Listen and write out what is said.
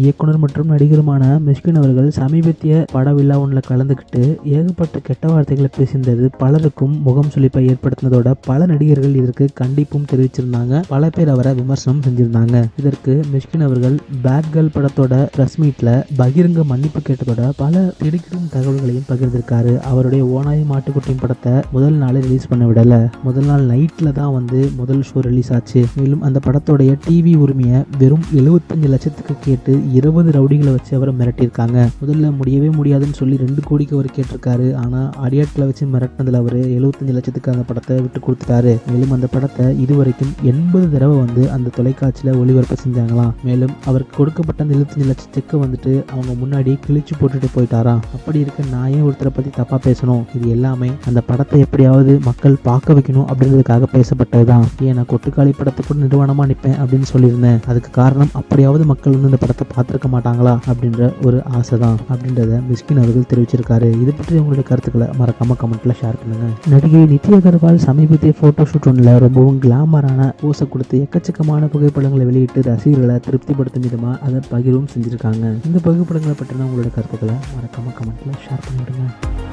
இயக்குனர் மற்றும் நடிகருமான மிஷ்கின் அவர்கள் சமீபத்திய பட விழா ஒன்றில் கலந்துக்கிட்டு ஏகப்பட்ட கெட்ட வார்த்தைகளை பேசியிருந்தது. பலருக்கும் முகம் சுழிப்பை ஏற்படுத்தினதோட பல நடிகர்கள் இதற்கு கண்டிப்பும் தெரிவிச்சிருந்தாங்க. பல பேர் அவரை விமர்சனம் செஞ்சிருந்தாங்க. இதற்கு மிஷ்கின் அவர்கள் பேட் கேர்ள் படத்தோட பிரஸ் மீட்ல பகிரங்க மன்னிப்பு கேட்டதோட பல திடுக்கிடும் தகவல்களையும் பகிர்ந்திருக்காரு. அவருடைய ஓனாய் மாட்டுக்குட்டியும் படத்தை முதல் நாளே ரிலீஸ் பண்ண விடல. முதல் நாள் நைட்ல தான் வந்து முதல் ஷோ ரிலீஸ் ஆச்சு. மேலும் அந்த படத்தோடைய டிவி உரிமையை வெறும் 75 லட்சத்துக்கு கேட்டு இருபது ரவுடிகளை வச்சு அவரை மிரட்டியிருக்காங்க. முதல்ல முடியவே முடியாதுன்னு சொல்லி ரெண்டு கோடிக்கு அவர் கேட்டிருக்காரு. ஆனால் அடியாட்டில் வச்சு மிரட்டினதில் அவர் 75 லட்சத்துக்கு அந்த படத்தை விட்டு கொடுத்துட்டாரு. மேலும் அந்த படத்தை இதுவரைக்கும் எண்பது தடவை வந்து அந்த தொலைக்காட்சியில் ஒளிபரப்பு செஞ்சாங்களாம். மேலும் அவருக்கு கொடுக்கப்பட்ட அந்த 75 லட்சம் செக்கை வந்துட்டு அவங்க முன்னாடி கிழிச்சு போட்டுட்டு போயிட்டாராம். அப்படி இருக்க நான் ஏன் ஒருத்தரை பற்றி தப்பாக பேசணும்? இது எல்லாமே அந்த படத்தை எப்படியாவது மக்கள் பார்க்க வைக்கணும் அப்படின்றதுக்காக பேசப்பட்டது தான் ஏன் நான் கொட்டுக்காளி படத்தை கூட நிறுவனமாக நிற்பேன் அப்படின்னு சொல்லியிருந்தேன். அதுக்கு காரணம் அப்படியாவது மக்கள் வந்து இந்த படத்தை பார்த்துருக்க மாட்டாங்களா அப்படின்ற ஒரு ஆசை தான் அப்படின்றத மிஸ்கின் அவர்கள் தெரிவிச்சிருக்காரு. இது பற்றி உங்களுடைய கருத்துக்களை மறக்காம கமெண்ட்ல ஷேர் பண்ணுங்க. நடிகை நித்யா அகர்வால் சமீபத்திய போட்டோ ஷூட் ஒன்றில் ரொம்பவும் கிளாமரான போஸை கொடுத்து எக்கச்சக்கமான புகைப்படங்களை வெளியிட்டு ரசிகர்களை திருப்திப்படுத்தும் விதமாக அதை பகிர்வும் செஞ்சிருக்காங்க. இந்த புகைப்படங்களை பற்றின உங்களுடைய கருத்துக்களை மறக்காம கமெண்ட்ல ஷேர் பண்ணிவிடுங்க